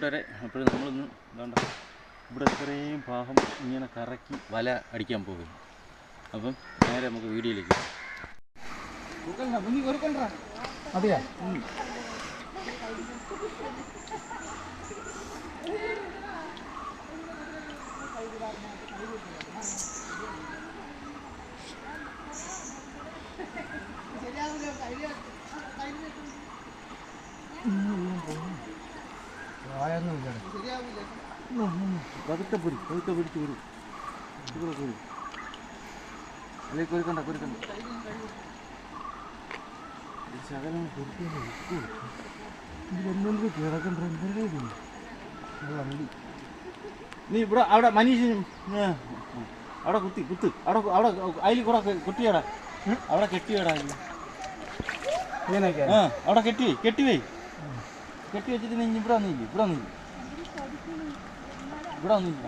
കൂട്ടുകാരെ അപ്പോൾ നമ്മളിന്ന് വേണ്ട ഇവിടെ ഇത്രയും ഭാഗം ഇങ്ങനെ കറക്കി വല അടിക്കാൻ പോകുന്നു. അപ്പം നേരെ നമുക്ക് വീഡിയോയിലേക്ക് അതെയാ വായൊന്നുമില്ല പതുക്കെ പൊരി പതുക്കെ പിടിച്ച് പൊരി. ഇവിടെ പോരും. അല്ലെങ്കിൽ കൊരുക്കണ്ട കുരുക്കണ്ട ശകലം ഇതെന്തെങ്കിലും കിടക്കണ്ട എന്തെങ്കിലും നീ ഇവിടെ അവിടെ മനീഷ് ഏ, അവിടെ കുത്തി കുത്ത്. അവിടെ അവിടെ അതിൽ കൂടെ കുട്ടിയടാ. അവിടെ കെട്ടിയടാ അവിടെ കെട്ടി കെട്ടി വേ കെട്ടി വെച്ചിട്ട് നീ ഇവിടെ വന്നില്ല? ഇവിടെ വന്നില്ല? ഇവിടെ ഒന്നുമില്ല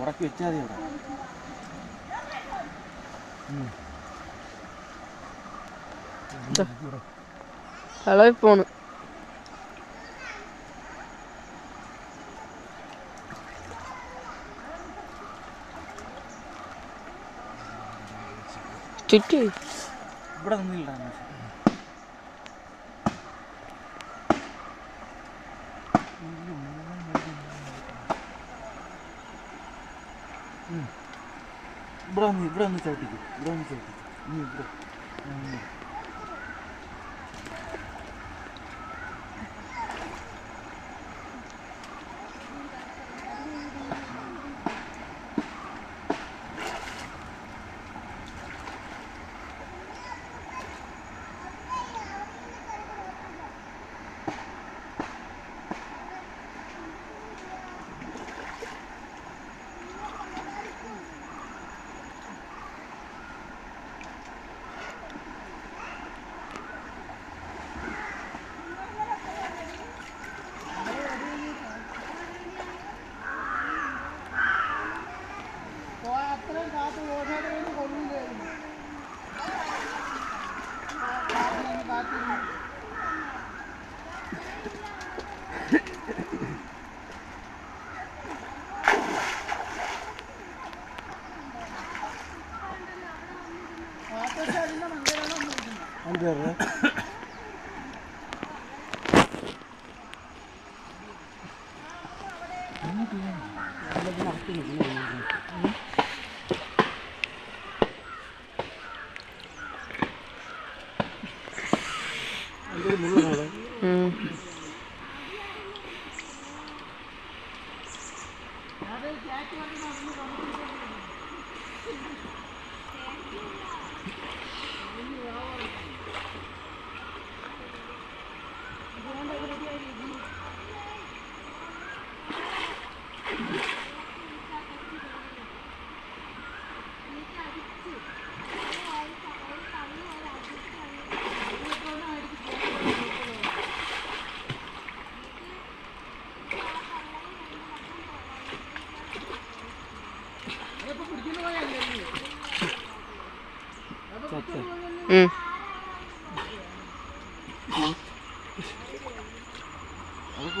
ഉറക്കി വെച്ചാൽ മതി ഇവിടെ കളയി പോണ്. ചുറ്റി. ഇവിടെ നിന്നില്ല ഇവിടെ വന്ന് ഇവിടെ വന്ന് ചവിട്ടിക്കും. ഇവിടെ വന്ന് ചവിട്ടിക്കും. നീ ഇവിടെ.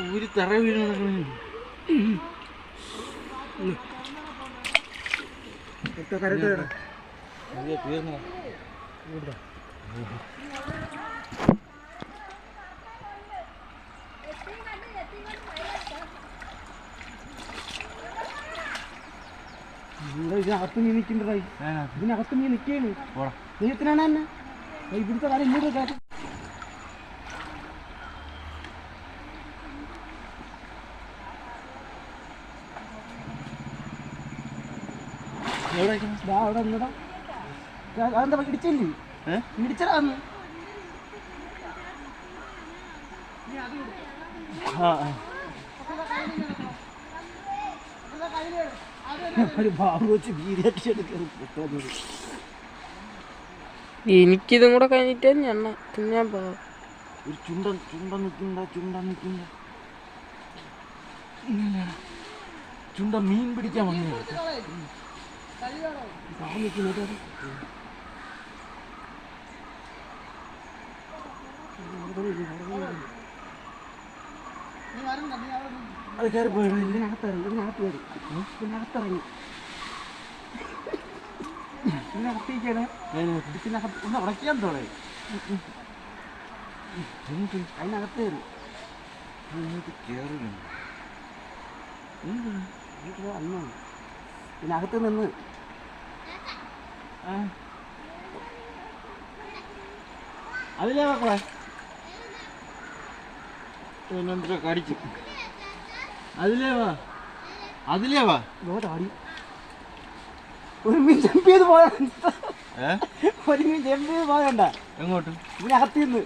ഊരി തറ അതെ തീർന്നു. ഇതിനകത്ത് നീ നിൽക്കണ്ടായി ഇതിനകത്ത് നീ നിൽക്കേണ്. എത്രയാണ് തന്നെ ഇവിടുത്തെ കാര്യം ഇങ്ങോട്ട് കേട്ടോ അവിടെ നിന്നടാ. അതെന്താ ഇടിച്ചില്ലേ? ഇടിച്ചടാ അന്ന്. ആ ആ. ഒരു വെച്ച് എനിക്കിതും കൂടെ കഴിഞ്ഞിട്ട് ഞണ്ണ തിന്നാൻ പോവാം. ഒരു ചുണ്ടൻ ചുണ്ടൻ നിൽക്കണ്ട ചുണ്ടൻ നിൽക്കണ്ട ചുണ്ട മീൻ പിടിക്കാൻ വന്നു. അത് കയറി പോയി ഇതിനകത്തിറങ്ങി ഇതിനകത്ത് കയറി. ഇതിനകത്തിറങ്ങി ഇതിനകത്തേക്കാണ് ഇതിനകത്ത് ഒന്ന് ഉടക്കാൻ തോളേ അതിനകത്ത് കയറി. വീട്ടിൽ വന്നു ഇതിനകത്ത് നിന്ന്. അതിലേ മക്കളെ പിന്നെന്തിനാ കടിച്ചു? അതിലേ വാ. അതിലേ വാ. ഒരു മീൻ ജമ്പ് ചെയ്ത് പോയാ ഏ? ഒരു മീൻ ജമ്പ് ചെയ്ത് പോയണ്ട എങ്ങോട്ട്? ഇവിടെ അകത്തിന്ന്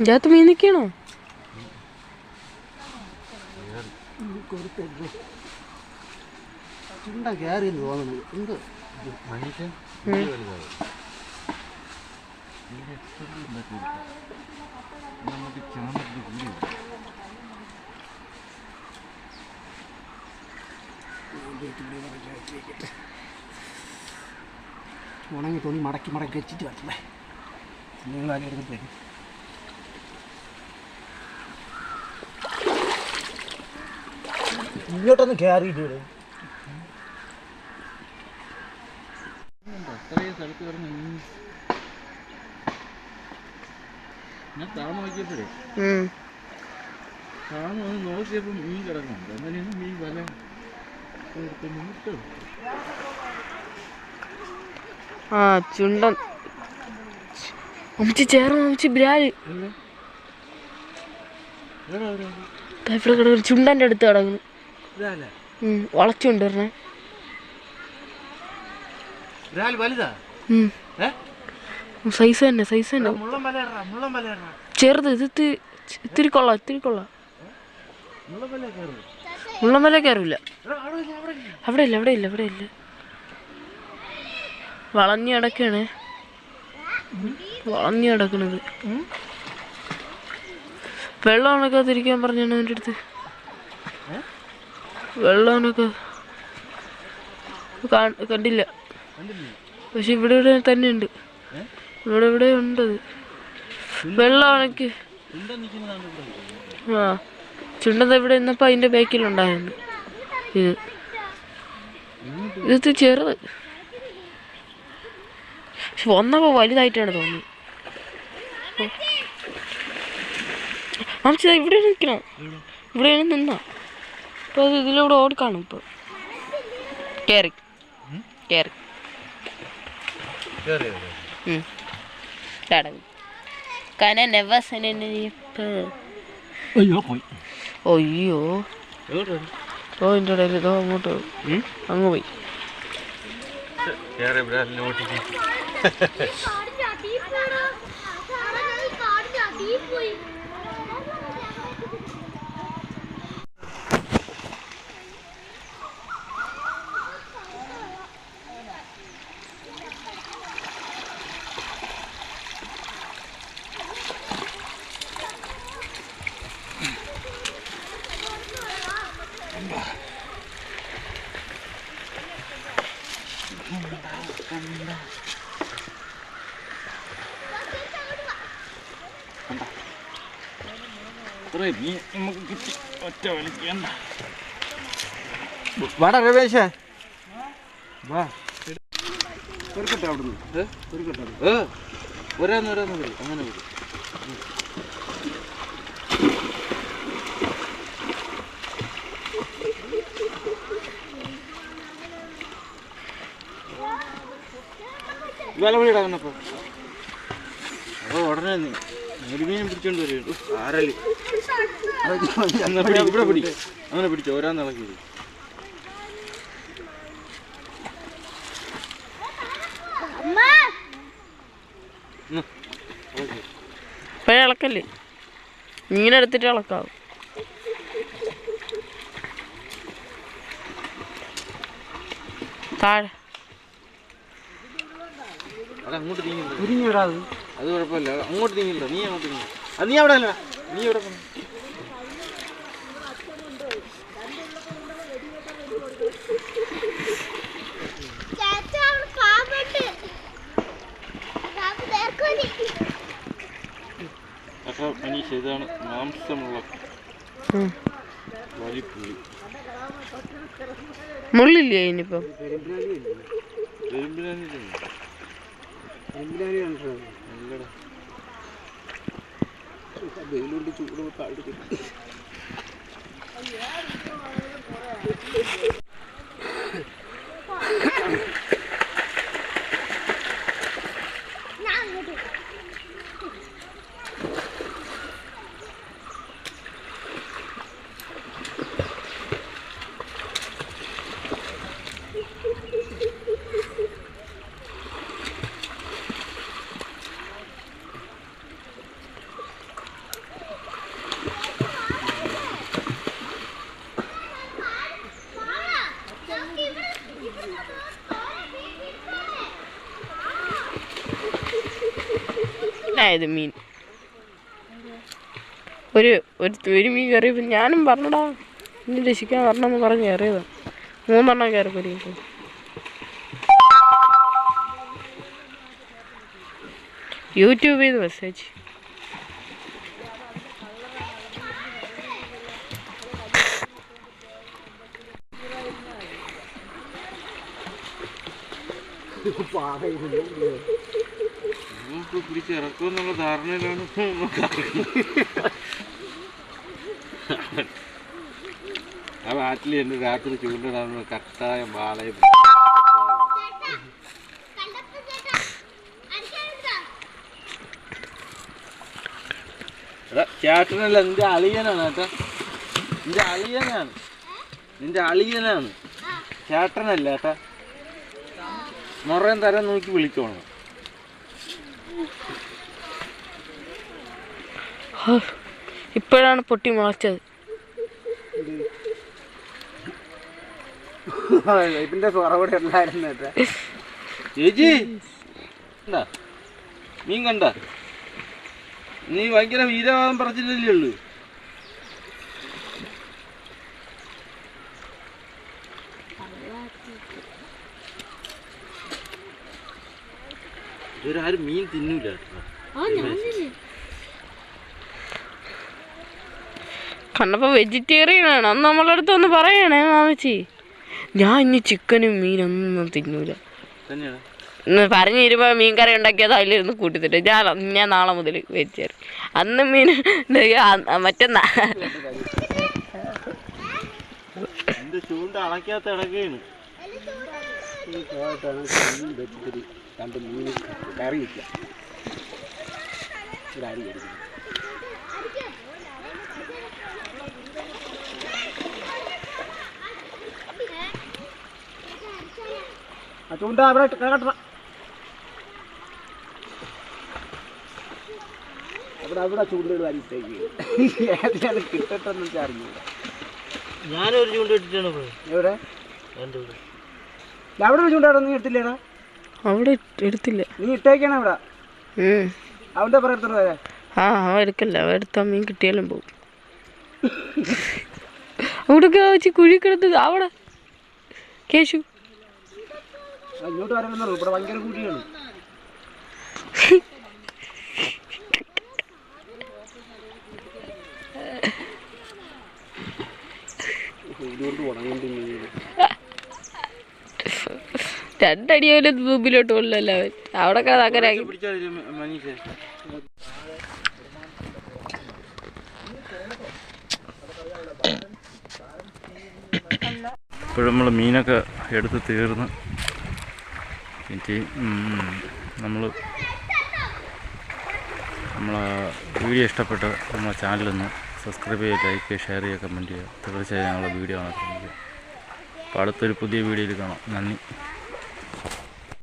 ഇതിനകത്ത് മീൻ നിൽക്കണോ ചുണ്ട കയറി തോന്നുന്നു. എന്ത്? മനുഷ്യൻ കൂടി ഉണങ്ങി തുണി മടക്കി മടക്കി വെച്ചിട്ട് വരട്ടെ. നിങ്ങൾ എടുക്കത്തേക്ക് ഇങ്ങോട്ടൊന്ന് കയറിയിട്ട് അത്രയും സ്ഥലത്ത് ഞാൻ താഴ്ന്നു നോക്കിയപ്പോഴേ. താഴ്ന്നു വന്ന് നോക്കിയപ്പോൾ മീൻ കിടക്കുന്നുണ്ട്. അങ്ങനെയാണ് മീൻ വല? ആ ചുണ്ടൻ. അമ്മച്ചി ചേർന്ന് അമ്മച്ചി ബ്രാൽ. ഇവിടെ കിടക്കുന്നു. ചുണ്ടന്റെ അടുത്ത് കിടക്കുന്നു? ഉം, വളച്ചുണ്ട് വലുതാ? സൈസ് തന്നെ സൈസ് തന്നെ ചെറുത് ഇത് ഇത്തി- ഇത്തിരി കൊള്ളാം ഇത്തിരി കൊള്ളാം മുള്ളമല കയറില്ല അവിടെ ഇല്ല, അവിടെ ഇല്ല. അവിടെ ഇല്ല വളഞ്ഞു കിടക്കാണ് വളഞ്ഞു കിടക്കണത് വെള്ളം ഉണക്കാതിരിക്കാൻ പറഞ്ഞാണ് അവന്റെ അടുത്ത് വെള്ളം ഉണക്ക കണ്ടില്ല? പക്ഷെ ഇവിടെ ഇവിടെ തന്നെ ഉണ്ട്? ഇവിടെ ഇവിടെ ഉണ്ട് വെള്ളമാണെങ്കിൽ. ആ ചുണ്ടത് ഇവിടെ നിന്നപ്പോൾ അതിന്റെ ബാക്കിലുണ്ടായിരുന്നു ഇത്. ഇത് ചെറുത്. പക്ഷെ വന്നപ്പോൾ വലുതായിട്ടാണ് തോന്നുന്നത് മാമിച്ച ഇവിടെ നിൽക്കണം? ഇവിടെ നിന്നാ? അപ്പോൾ അത് ഇതിലൂടെ ഓടിക്കാണും ഇപ്പോൾ കേറി. കേറി. കേറിയോ, തടവി കന നെവസന അയ്യോ പോയി. അയ്യോ? ഓ എന്റെ ഇടയിൽ ഇതോ അങ്ങോട്ട് പോയി. അങ്ങ് പോയി. കേറി ഇവിടെ എല്ലാം ഓട്ടിക്ക്. കാടിന്റെ അടിയിൽ പോടാ. സാറേ, ഞാൻ ഈ കാടിന്റെ അടിയിൽ പോയി. ഇത്രയും മീൻ നമുക്ക് കിട്ടി ഒറ്റ വലിക്കണ്ട വാടാ രമേശേ. വാ. ഒരു ഒരുക്കട്ടെ അവിടുന്ന്. ഏ? ഒരുക്കട്ടെ ഏ? ഒരാന്ന് ഒരാന്ന് വരും അങ്ങനെ വരും വില വിളിയിടാ വന്നപ്പോ അപ്പൊ ഉടനെ നീ നെടുമീൻ പിടിച്ചോണ്ട് വരും. ആരൽ. ഇവിടെ പിടി. അങ്ങനെ പിടിച്ചോ ഓരോന്ന് ഇളക്കി അമ്മ. ഇപ്പോഴേ ഇളക്കല്ലേ ഇങ്ങനെ എടുത്തിട്ട് ഇളക്കാവും. താഴെ. അങ്ങോട്ട് നീങ്ങില്ല ഉരിഞ്ഞിടാത് അത്. കുഴപ്പമില്ല. അങ്ങോട്ട് നീങ്ങില്ല നീ അങ്ങോട്ട് നീങ്ങി. അത് നീ അവിടെ അല്ല. നീ മനീഷ് ഇതാണ് മാംസമുള്ള. വലിപ്പുള്ളി മുള്ളില്ലേ ഇനിയിപ്പം വെയിലുണ്ട് ചൂട് താഴ്ത്തി ഇത് മീൻ. ഒരു ഒരു ഒരു മീൻ കയറിയപ്പോൾ ഞാനും പറഞ്ഞടാ ഇനി രക്ഷിക്കാൻ വരണമെന്ന് പറഞ്ഞ് കയറിയതാ. മൂന്നെണ്ണം കയറിപ്പോ പോയിരിക്കും യൂട്യൂബിൽ നിന്ന് മെസ്സേജ്. നമുക്ക് പിടിച്ച് ഇറക്കുമെന്നുള്ള ധാരണയിലാണ് നമുക്ക് ആ നാട്ടിൽ എന്റെ രാത്രി ചൂണ്ടിടാനുള്ള കട്ടായ വാളയും ചേട്ടനല്ല നിന്റെ അളിയനാണ് ചേട്ടാ. നിന്റെ അളിയനാണ്. നിന്റെ അളിയനാണ്. ചേട്ടനല്ല ഏട്ടാ മുറയും തരം നോക്കി വിളിച്ചോണം ഇപ്പോഴാണ് പൊട്ടി മുളച്ചത്. ഇതിന്റെ കുറവിടെ ഉണ്ടായിരുന്നു കേട്ടോ ചേച്ചി. കണ്ടാ? മീൻ കണ്ട? നീ ഭയങ്കര വീരവാദം പറച്ചില്ലല്ലേ ഉള്ളു. ഇവരാരും മീൻ തിന്നൂല. കേട്ടോ. കണ്ടപ്പോൾ വെജിറ്റേറിയൻ ആണ്. അന്ന് നമ്മളെ അടുത്ത് ഒന്ന് പറയണേ മാമച്ചി ഞാൻ ഇനി ചിക്കനും മീനൊന്നും തിന്നൂല. തന്നെയാണ്. ഇന്ന് പറഞ്ഞു തരുമ്പോൾ മീൻ കറി ഉണ്ടാക്കിയത് അതിലിരുന്ന് കൂട്ടിത്തിട്ട്. ഞാൻ ഞാൻ നാളെ മുതൽ വെജിറ്റേറിയൻ അന്ന് മീൻ മറ്റന്നാ ചൂണ്ട രണ്ട് മീൻ കറി വയ്ക്കുക ഒരു അരി കഴിക്കും ആ ചൂണ്ട അവിടെ കിടക്കണം അവിടെ അവിടെ ചൂണ്ടകൾ അരിട്ടേക്ക് ഏതിനാണ് കിട്ടട്ടെന്ന് വെച്ചാൽ അറിഞ്ഞില്ല ഞാനൊരു ചൂണ്ട ഇട്ടിട്ടാണ് എവിടെ? അവിടെ ഒരു ചൂണ്ടാടോ നീ എടുത്തില്ലേടാ? അവിടെ എടുത്തില്ല. നീ ഇട്ടേക്കാണ് അവിടെ. ഉം. പറ പറയത്തോട് വരാ ആ അവ എടുക്കല്ല. അവ എടുത്താൽ മീൻ കിട്ടിയാലും പോകും അവിടെ വെച്ച് കുഴി കിടന്നത് അവിടെ. കേശു. ഇങ്ങോട്ട് വരവെന്നുള്ളൂ ഇവിടെ ഭയങ്കര മീൻ രണ്ടടി പോലും മുമ്പിലോട്ട് കൊള്ളല്ലോ അവൻ. അവിടെ കിടന്ന് അങ്ങനെ ഇപ്പോഴും നമ്മൾ മീനൊക്കെ എടുത്ത് തീർന്ന്. എനിക്ക് നമ്മൾ നമ്മളെ വീഡിയോ ഇഷ്ടപ്പെട്ട് നമ്മളെ ചാനലൊന്ന് സബ്സ്ക്രൈബ് ചെയ്യുക ലൈക്ക് ചെയ്യുക ഷെയർ ചെയ്യുക കമന്റ് ചെയ്യുക. തീർച്ചയായും ഞങ്ങളുടെ വീഡിയോ കാണാൻ ശ്രമിക്കുക. അപ്പോൾ അടുത്തൊരു പുതിയ വീഡിയോയിൽ കാണാം. നന്ദി.